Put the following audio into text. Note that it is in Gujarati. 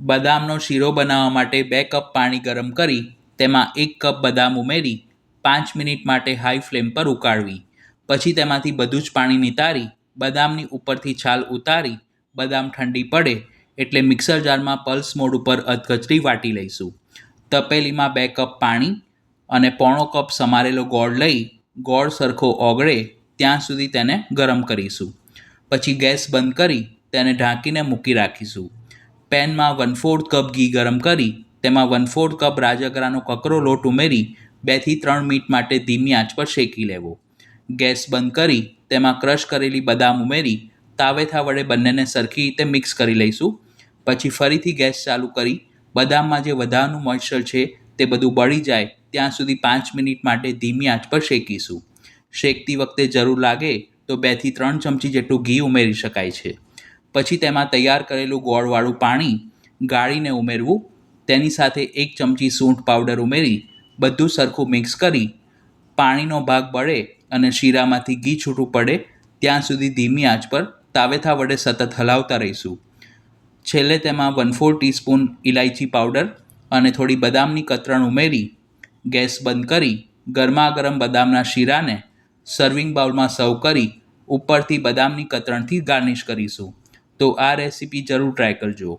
બદામનો શીરો બનાવવા માટે બે કપ પાણી ગરમ કરી, તેમાં એક કપ બદામ ઉમેરી, પાંચ મિનિટ માટે હાઈ ફ્લેમ પર ઉકાળવી. પછી તેમાંથી બધું જ પાણી નિતારી, બદામની ઉપરથી છાલ ઉતારી, બદામ ઠંડી પડે એટલે મિક્સર જારમાં પલ્સ મોડ ઉપર અધકચરી વાટી લઈશું. તપેલીમાં બે કપ પાણી અને પોણો કપ સમારેલો ગોળ લઈ, ગોળ સરખો ઓગળે, ત્યાં સુધી તેને ગરમ કરીશું. પછી ગેસ બંધ કરી તેને ઢાંકીને મૂકી રાખીશું. પેનમાં વન ફોર્થ કપ ઘી ગરમ કરી, તેમાં વન ફોર્થ કપ રાજગરાનો કકરો લોટ ઉમેરી, બેથી ત્રણ મિનિટ માટે ધીમી આંચ પર શેકી લેવો. ગેસ બંધ કરી, તેમાં ક્રશ કરેલી બદામ ઉમેરી, તાવેથા વડે બંનેને સરખી રીતે મિક્સ કરી લઈશું. પછી ફરીથી ગેસ ચાલુ કરી, બદામમાં જે વધારાનું મોઇશ્ચર છે તે બધું બળી જાય, ત્યાં સુધી પાંચ મિનિટ માટે ધીમી આંચ પર શેકીશું. શેકતી વખતે જરૂર લાગે તો બેથી ત્રણ ચમચી જેટલું ઘી ઉમેરી શકાય છે. પછી તેમાં તૈયાર કરેલું ગોળવાળું પાણી ગાળીને ઉમેરવું, તેની સાથે એક ચમચી સૂંઠ પાવડર ઉમેરી, બધું સરખું મિક્સ કરી, પાણીનો ભાગ બળે અને શીરામાંથી ઘી છૂટું પડે, ત્યાં સુધી ધીમી આંચ પર તાવેથા વડે સતત હલાવતા રહીશું. છેલ્લે તેમાં વન ફોર ટીસ્પૂન ઇલાયચી પાવડર અને થોડી બદામની કતરણ ઉમેરી, ગેસ બંધ કરી ગરમા ગરમ બદામના શીરાને સર્વિંગ બાઉલમાં સર્વ કરી, ઉપરથી બદામની કતરણથી ગાર્નિશ કરીશું. તો આ રેસીપી જરૂર ટ્રાય કરજો.